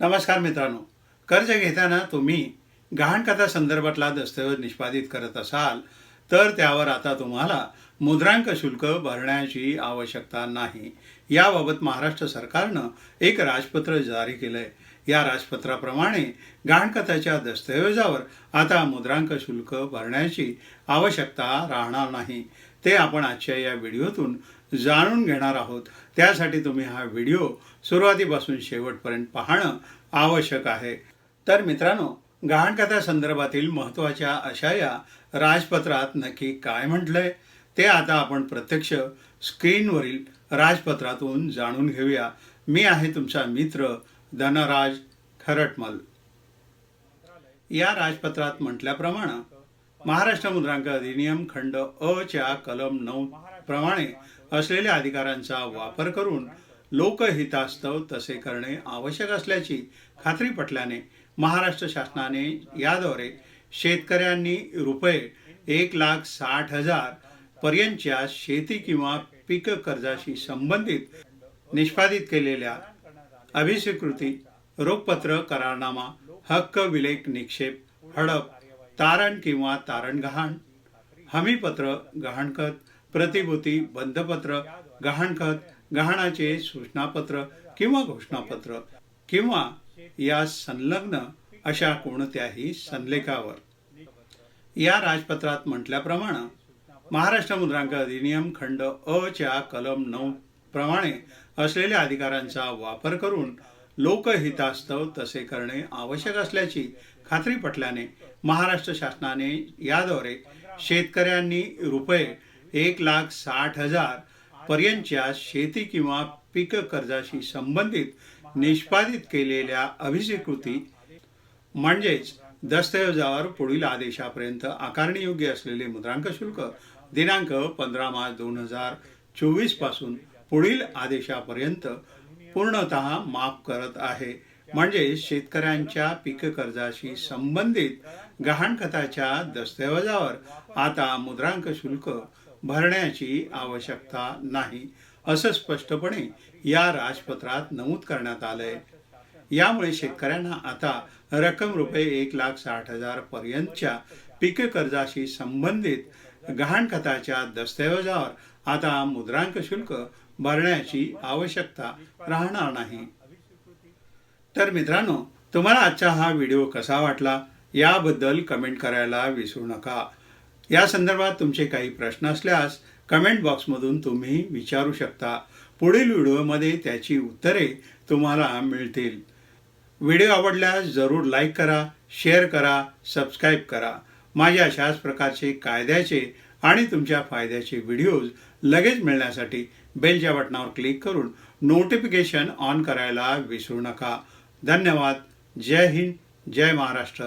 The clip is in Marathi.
नमस्कार मित्रांनो. कर्ज घेताना तुम्ही गहाणकथा संदर्भातला दस्तऐवज निष्पादित करत असाल तर त्यावर आता तुम्हाला मुद्रांक शुल्क भरण्याची आवश्यकता नाही. याबाबत महाराष्ट्र सरकारनं एक राजपत्र जारी केलंय. या राजपत्राप्रमाणे गहाणकथाच्या दस्तऐवजावर आता मुद्रांक शुल्क भरण्याची आवश्यकता राहणार नाही. ते आपण आजच्या या व्हिडिओतून जाणून घेणार आहोत. त्यासाठी तुम्ही हा व्हिडिओ सुरुवातीपासून शेवटपर्यंत पाहणं आवश्यक आहे. तर मित्रांनो गहाणकथा संदर्भातील महत्त्वाच्या अशा या राजपत्रात नक्की काय म्हटलंय ते आता आपण प्रत्यक्ष स्क्रीनवरील राजपत्रातून जाणून घेऊया. मी आहे तुमचा मित्र धनराज खरटमल. या राजपत्रात म्हटल्याप्रमाणे महाराष्ट्र मुद्रांक अधिनियम खंड अ च्या कलम नऊ प्रमाणे असलेल्या अधिकारांचा वापर करून लोकहितास्तव तसे करणे आवश्यक असल्याची खात्री पटल्याने महाराष्ट्र शासनाने याद्वारे शेतकऱ्यांनी रुपये एक लाख साठ हजार पर्यंतच्या शेती किंवा पीक कर्जाशी संबंधित निष्पादित केलेल्या अभिस्वीकृती रोखपत्र करारनामा हक्क विलेख निक्षेप हडप तारण किंवा तारण गहाण हमीपत्र गहाणखत प्रतिभूती बंधपत्र गहाणखत गहाणाचे सूचनापत्र किंवा घोषणापत्र किंवा या संलग्न अशा कोणत्याही संलेखावर. या राजपत्रात म्हटल्याप्रमाणे महाराष्ट्र मुद्रांक अधिनियम खंड अ च्या कलम नऊ प्रमाणे असलेल्या अधिकारांचा वापर करून लोकहितास्तव तसे करणे आवश्यक असल्याची खात्री पटल्याने महाराष्ट्र शासनाने याद्वारे शेतकऱ्यांनी रुपये एक लाख साठ हजार पर्यंतच्या शेती किंवा पीक कर्जाशी संबंधित निष्पादित केलेल्या अभिस्वीकृती म्हणजेच दस्तऐवजावर पुढील आदेशापर्यंत आकारणीयोग्य असलेले मुद्रांक शुल्क दिनांक पंधरा मार्च दोन हजार चोवीसपासून पुढील आदेशापर्यंत पूर्णतः माफ करत आहे. म्हणजे शेतकऱ्यांच्या पीक कर्जाशी संबंधित गहाणखताच्या दस्तऐवजावर आता मुद्रांक शुल्क भरण्याची आवश्यकता नाही असं स्पष्टपणे या राजपत्रात नमूद करण्यात आलंय. यामुळे शेतकऱ्यांना आता रक्कम रुपये एक लाख साठ हजार पर्यंतच्या पीक कर्जाशी संबंधित गहाणखताच्या दस्तऐवजावर आता मुद्रांक शुल्क भरण्याची आवश्यकता राहणार नाही. तर मित्रांनो तुम्हाला आजचा हा व्हिडिओ कसा वाटला याबद्दल कमेंट करायला विसरू नका. या संदर्भात तुमचे काही प्रश्न असल्यास कमेंट बॉक्समधून तुम्ही विचारू शकता. पुढील व्हिडिओमध्ये त्याची उत्तरे तुम्हाला मिळतील. व्हिडिओ आवडल्यास जरूर लाईक करा शेअर करा सबस्क्राईब करा. माझ्या अशाच प्रकारचे कायद्याचे आणि तुमच्या फायद्याचे व्हिडिओज लगेच मिळण्यासाठी बेलच्या बटनावर क्लिक करून नोटिफिकेशन ऑन करायला विसरू नका. धन्यवाद. जय हिंद. जय महाराष्ट्र.